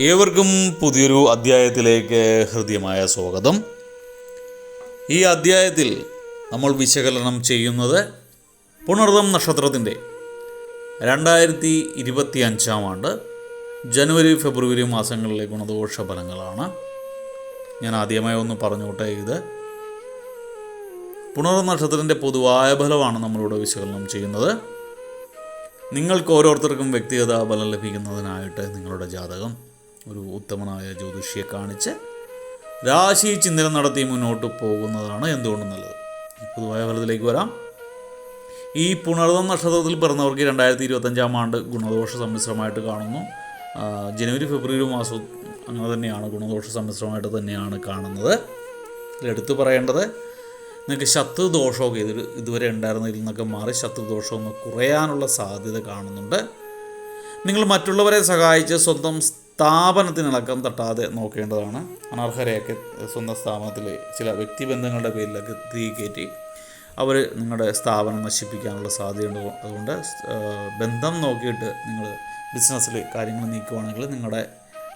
ഏവർക്കും പുതിയൊരു അധ്യായത്തിലേക്ക് ഹൃദ്യമായ സ്വാഗതം. ഈ അധ്യായത്തിൽ നമ്മൾ വിശകലനം ചെയ്യുന്നത് പുണർദം നക്ഷത്രത്തിന്റെ രണ്ടായിരത്തി ഇരുപത്തി അഞ്ചാം ആണ്ട് ജനുവരി ഫെബ്രുവരി മാസങ്ങളിലെ ഗുണദോഷ ഫലങ്ങളാണ് ഞാൻ ആദ്യമായി ഒന്ന് പറഞ്ഞോട്ടെ ഇത്. പുണർദം നക്ഷത്രത്തിന്റെ പൊതുവായ ഫലമാണ് നമ്മളിവിടെ വിശകലനം ചെയ്യുന്നത്. നിങ്ങൾക്ക് ഓരോരുത്തർക്കും വ്യക്തിഗത ബലം ലഭിക്കുന്നതിനായിട്ട് നിങ്ങളുടെ ജാതകം ഒരു ഉത്തമനായ ജ്യോതിഷിയെ കാണിച്ച് രാശി ചിന്തനം നടത്തി മുന്നോട്ട് പോകുന്നതാണ് എന്തുകൊണ്ടും നല്ലത്? പൊതുവായ ഫലത്തിലേക്ക് വരാം. ഈ പുണർദം നക്ഷത്രത്തിൽ പിറന്നവർക്ക് രണ്ടായിരത്തി ഇരുപത്തഞ്ചാം ആണ്ട് ഗുണദോഷ സമ്മിശ്രമായിട്ട് കാണുന്നു. ജനുവരി ഫെബ്രുവരി മാസം അങ്ങനെ തന്നെയാണ് ഗുണദോഷ സമ്മിശ്രമായിട്ട് തന്നെയാണ് കാണുന്നത്. ഇതിലെടുത്ത് പറയേണ്ടത് നിങ്ങൾക്ക് ശത്രുദോഷമൊക്കെ ഇത് ഇതുവരെ ഉണ്ടായിരുന്നതിൽ നിന്നൊക്കെ മാറി ശത്രുദോഷമൊന്ന് കുറയാനുള്ള സാധ്യത കാണുന്നുണ്ട്. നിങ്ങൾ മറ്റുള്ളവരെ സഹായിച്ച് സ്വന്തം സ്ഥാപനത്തിനിളക്കം തട്ടാതെ നോക്കേണ്ടതാണ്. അനർഹരെയൊക്കെ സ്വന്തം സ്ഥാപനത്തിൽ ചില വ്യക്തിബന്ധങ്ങളുടെ പേരിലൊക്കെ തീ കയറ്റി അവർ നിങ്ങളുടെ സ്ഥാപനം നശിപ്പിക്കാനുള്ള സാധ്യതയുണ്ട്. അതുകൊണ്ട് ബന്ധം നോക്കിയിട്ട് നിങ്ങൾ ബിസിനസ്സിൽ കാര്യങ്ങൾ നീക്കുവാണെങ്കിൽ നിങ്ങളുടെ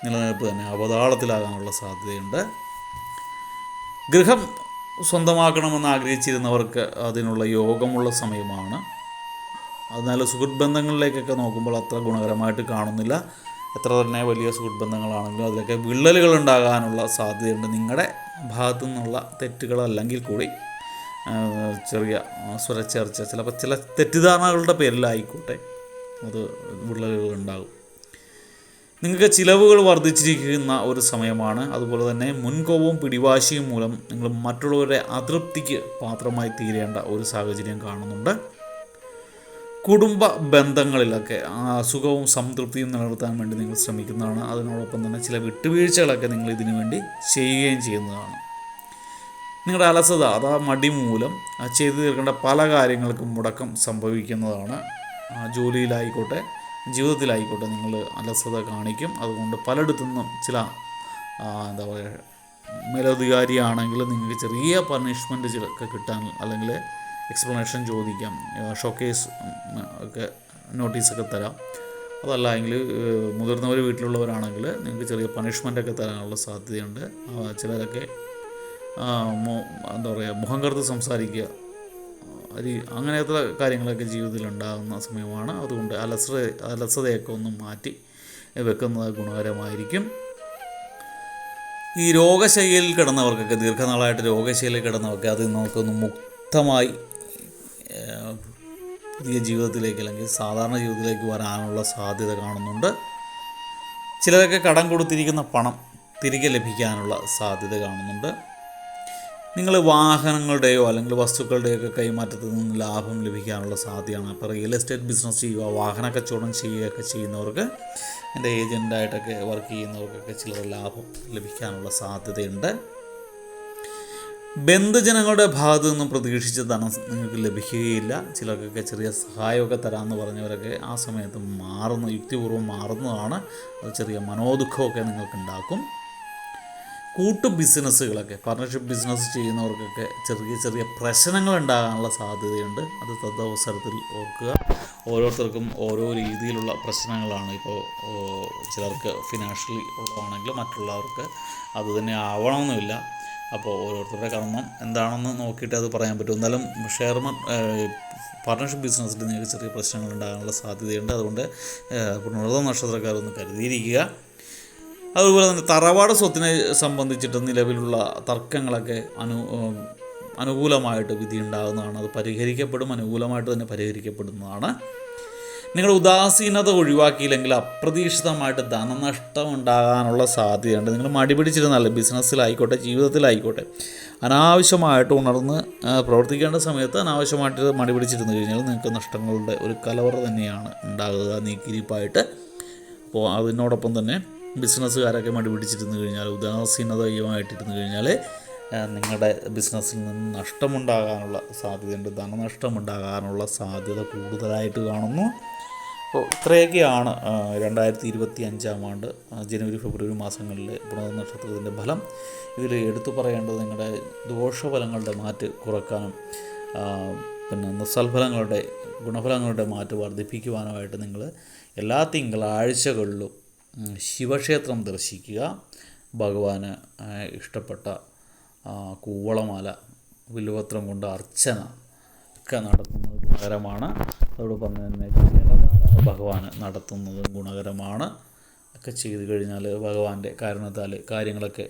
നിലനിൽപ്പ് തന്നെ അവതാളത്തിലാകാനുള്ള സാധ്യതയുണ്ട്. ഗൃഹം സ്വന്തമാക്കണമെന്ന് ആഗ്രഹിച്ചിരുന്നവർക്ക് അതിനുള്ള യോഗമുള്ള സമയമാണ്. അതിനാൽ സുഹൃത്ത് ബന്ധങ്ങളിലേക്കൊക്കെ നോക്കുമ്പോൾ അത്ര ഗുണകരമായിട്ട് കാണുന്നില്ല. എത്ര തന്നെ വലിയ സുഹൃത്ത് ബന്ധങ്ങളാണെങ്കിലും അതിലൊക്കെ വിള്ളലുകൾ ഉണ്ടാകാനുള്ള സാധ്യതയുണ്ട്. നിങ്ങളുടെ ഭാഗത്തു നിന്നുള്ള തെറ്റുകളല്ലെങ്കിൽ കൂടി ചെറിയ സ്വരച്ചേർച്ച ചിലപ്പോൾ ചില തെറ്റിദ്ധാരണകളുടെ പേരിലായിക്കോട്ടെ അത് വിള്ളലുകൾ ഉണ്ടാകും. നിങ്ങൾക്ക് ചിലവുകൾ വർദ്ധിച്ചിരിക്കുന്ന ഒരു സമയമാണ്. അതുപോലെ തന്നെ മുൻകോപവും പിടിവാശിയും മൂലം നിങ്ങൾ മറ്റുള്ളവരുടെ അതൃപ്തിക്ക് പാത്രമായി തീരേണ്ട ഒരു സാഹചര്യം കാണുന്നുണ്ട്. കുടുംബ ബന്ധങ്ങളിലൊക്കെ സുഖവും സംതൃപ്തിയും നിലനിർത്താൻ വേണ്ടി നിങ്ങൾ ശ്രമിക്കുന്നതാണ്. അതിനോടൊപ്പം തന്നെ ചില വിട്ടുവീഴ്ചകളൊക്കെ നിങ്ങൾ ഇതിനു വേണ്ടി ചെയ്യുകയും ചെയ്യുന്നതാണ്. നിങ്ങളുടെ അലസത അതാ മടി മൂലം ചെയ്തു തീർക്കേണ്ട പല കാര്യങ്ങൾക്കും മുടക്കം സംഭവിക്കുന്നതാണ്. ജോലിയിലായിക്കോട്ടെ ജീവിതത്തിലായിക്കോട്ടെ. നിങ്ങൾ അലസത കാണിക്കും. അതുകൊണ്ട് പലയിടത്തു നിന്നും ചില എന്താ പറയുക മേലധികാരിയാണെങ്കിൽ നിങ്ങൾക്ക് ചെറിയ പണിഷ്മെന്റ് ചിലൊക്കെ കിട്ടാൻ അല്ലെങ്കിൽ എക്സ്പ്ലനേഷൻ ചോദിക്കാം. ഷോക്കേസ് ഒക്കെ നോട്ടീസൊക്കെ തരാം. അതല്ല എങ്കിൽ മുതിർന്നവർ വീട്ടിലുള്ളവരാണെങ്കിൽ നിങ്ങൾക്ക് ചെറിയ പണിഷ്മെന്റൊക്കെ തരാനുള്ള സാധ്യതയുണ്ട്. ചിലരൊക്കെ എന്താ പറയുക മുഖം കറുത്ത് സംസാരിക്കുക. അരി അങ്ങനത്തെ കാര്യങ്ങളൊക്കെ ജീവിതത്തിൽ ഉണ്ടാകുന്ന സമയമാണ്. അതുകൊണ്ട് അലസത അലസതയൊക്കെ ഒന്ന് മാറ്റി വെക്കുന്നത് ഗുണകരമായിരിക്കും. ഈ രോഗശൈലിയിൽ കിടന്നവർക്കൊക്കെ ദീർഘനാളായിട്ട് രോഗശൈലിയിൽ കിടന്നവർക്ക് അത് നമുക്കൊന്ന് മുക്തമായി പുതിയ ജീവിതത്തിലേക്ക് അല്ലെങ്കിൽ സാധാരണ ജീവിതത്തിലേക്ക് വരാനുള്ള സാധ്യത കാണുന്നുണ്ട്. ചിലരൊക്കെ കടം കൊടുത്തിരിക്കുന്ന പണം തിരികെ ലഭിക്കാനുള്ള സാധ്യത കാണുന്നുണ്ട്. നിങ്ങൾ വാഹനങ്ങളുടെയോ അല്ലെങ്കിൽ വസ്തുക്കളുടെയോ ഒക്കെ കൈമാറ്റത്തിൽ നിന്ന് ലാഭം ലഭിക്കാനുള്ള സാധ്യതയാണ്. അപ്പോൾ റിയൽ എസ്റ്റേറ്റ് ബിസിനസ് ചെയ്യുക വാഹന കച്ചവടം ചെയ്യുകയൊക്കെ ചെയ്യുന്നവർക്ക് എന്റെ ഏജന്റായിട്ടൊക്കെ വർക്ക് ചെയ്യുന്നവർക്കൊക്കെ ചിലർ ലാഭം ലഭിക്കാനുള്ള സാധ്യതയുണ്ട്. ബന്ധുജനങ്ങളുടെ ഭാഗത്തു നിന്നും പ്രതീക്ഷിച്ച ധനം നിങ്ങൾക്ക് ലഭിക്കുകയില്ല. ചിലർക്കൊക്കെ ചെറിയ സഹായമൊക്കെ തരാമെന്ന് പറഞ്ഞവരൊക്കെ ആ സമയത്ത് മാറുന്ന യുക്തിപൂർവം മാറുന്നതാണ്. അത് ചെറിയ മനോദുഃഖമൊക്കെ നിങ്ങൾക്ക് ഉണ്ടാക്കും കൂട്ടു ബിസിനസ്സുകളൊക്കെ പാർട്ണർഷിപ്പ് ബിസിനസ് ചെയ്യുന്നവർക്കൊക്കെ ചെറിയ ചെറിയ പ്രശ്നങ്ങൾ ഉണ്ടാകാനുള്ള സാധ്യതയുണ്ട്. അത് തദ്വസരത്തിൽ ഓർക്കുക. ഓരോരുത്തർക്കും ഓരോ രീതിയിലുള്ള പ്രശ്നങ്ങളാണ് ഇപ്പോൾ ചിലർക്ക് ഫിനാൻഷ്യലി ഉള്ളതാണെങ്കിൽ മറ്റുള്ളവർക്ക് അത് തന്നെ ആവണമെന്നില്ല അപ്പോൾ ഓരോരുത്തരുടെ കർമ്മം എന്താണെന്ന് നോക്കിയിട്ട് അത് പറയാൻ പറ്റും. എന്നാലും ഷെയർ പാർട്ണർഷിപ്പ് ബിസിനസ്സിൽ നിങ്ങൾക്ക് ചെറിയ പ്രശ്നങ്ങൾ ഉണ്ടാകാനുള്ള സാധ്യതയുണ്ട്. അതുകൊണ്ട് പുനർദ നക്ഷത്രക്കാരൊന്ന് കരുതിയിരിക്കുക. അതുപോലെ തന്നെ തറവാട് സ്വത്തിനെ സംബന്ധിച്ചിട്ട് നിലവിലുള്ള തർക്കങ്ങളൊക്കെ അനു അനുകൂലമായിട്ട് വിധി ഉണ്ടാകുന്നതാണ് അത് പരിഹരിക്കപ്പെടും അനുകൂലമായിട്ട് തന്നെ പരിഹരിക്കപ്പെടുന്നതാണ്. നിങ്ങൾ ഉദാസീനത ഒഴിവാക്കിയില്ലെങ്കിൽ അപ്രതീക്ഷിതമായിട്ട് ധനനഷ്ടം ഉണ്ടാകാനുള്ള സാധ്യതയുണ്ട്. നിങ്ങൾ മടി പിടിച്ചിരുന്നാലും ബിസിനസ്സിലായിക്കോട്ടെ ജീവിതത്തിലായിക്കോട്ടെ അനാവശ്യമായിട്ട് ഉണർന്ന് പ്രവർത്തിക്കേണ്ട സമയത്ത് അനാവശ്യമായിട്ട് മടി പിടിച്ചിരുന്നു കഴിഞ്ഞാൽ നിങ്ങൾക്ക് നഷ്ടങ്ങളുടെ ഒരു കലവറ തന്നെയാണ് ഉണ്ടാകുക നീക്കിരിപ്പായിട്ട് അപ്പോൾ അതിനോടൊപ്പം തന്നെ ബിസിനസ്സുകാരൊക്കെ മടി പിടിച്ചിരുന്നു കഴിഞ്ഞാൽ ഉദാസീനതയുമായിട്ടിരുന്നു കഴിഞ്ഞാൽ നിങ്ങളുടെ ബിസിനസ്സിൽ നിന്ന് നഷ്ടമുണ്ടാകാനുള്ള സാധ്യതയുണ്ട്. ധനനഷ്ടമുണ്ടാകാനുള്ള സാധ്യത കൂടുതലായിട്ട് കാണുന്നു. അപ്പോൾ ഇത്രയൊക്കെയാണ് രണ്ടായിരത്തി ഇരുപത്തി അഞ്ചാം ആണ്ട് ജനുവരി ഫെബ്രുവരി മാസങ്ങളിൽ പുണർ നക്ഷത്രത്തിന്റെ ഫലം. ഇതിൽ എടുത്തു പറയേണ്ടത് നിങ്ങളുടെ ദോഷഫലങ്ങളുടെ മാറ്റ് കുറക്കാനും പിന്നെ നിസ്സൽഫലങ്ങളുടെ ഗുണഫലങ്ങളുടെ മാറ്റ് വർദ്ധിപ്പിക്കുവാനുമായിട്ട് നിങ്ങൾ എല്ലാ തിങ്കളാഴ്ചകളിലും ശിവക്ഷേത്രം ദർശിക്കുക. ഭഗവാന് ഇഷ്ടപ്പെട്ട കൂവളമാല വില്ലുപത്രം കൊണ്ട് അർച്ചന ഒക്കെ നടത്തുന്നത് ഗുണകരമാണ്. അതോടൊപ്പം തന്നെ ഭഗവാൻ നടത്തുന്നത് ഗുണകരമാണ്. ഒക്കെ ചെയ്തു കഴിഞ്ഞാൽ ഭഗവാന്റെ കാരണത്താൽ കാര്യങ്ങളൊക്കെ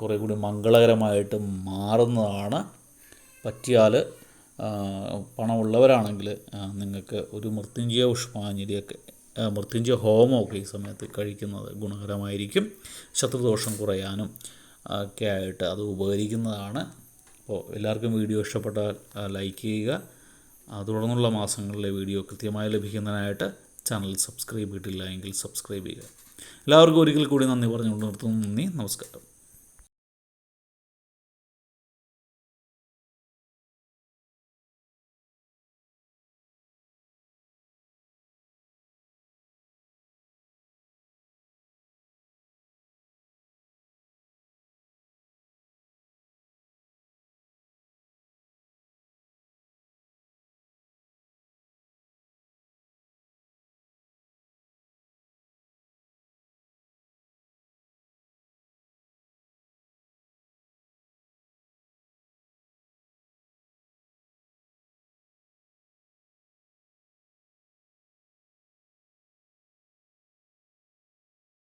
കുറേ കൂടി മംഗളകരമായിട്ട് മാറുന്നതാണ്. പറ്റിയാൽ പണമുള്ളവരാണെങ്കിൽ നിങ്ങൾക്ക് ഒരു മൃത്യുഞ്ജയ പുഷ്പാഞ്ജലിയൊക്കെ മൃത്യുഞ്ജയ ഹോമമൊക്കെ ഈ സമയത്ത് കഴിക്കുന്നത് ഗുണകരമായിരിക്കും. ശത്രുദോഷം കുറയാനും ഒക്കെ ആയിട്ട് അത് ഉപകരിക്കുന്നതാണ്. അപ്പോൾ എല്ലാവർക്കും വീഡിയോ ഇഷ്ടപ്പെട്ടാൽ ലൈക്ക് ചെയ്യുക. തുടർന്നുള്ള മാസങ്ങളിലെ വീഡിയോ കൃത്യമായി ലഭിക്കുന്നതിനായിട്ട് ചാനൽ സബ്സ്ക്രൈബ് ചെയ്തിട്ടില്ല എങ്കിൽ സബ്സ്ക്രൈബ് ചെയ്യുക. എല്ലാവർക്കും ഒരിക്കൽ കൂടി നന്ദി പറഞ്ഞുകൊണ്ട് നിർത്തുന്നു. നന്ദി നമസ്കാരം.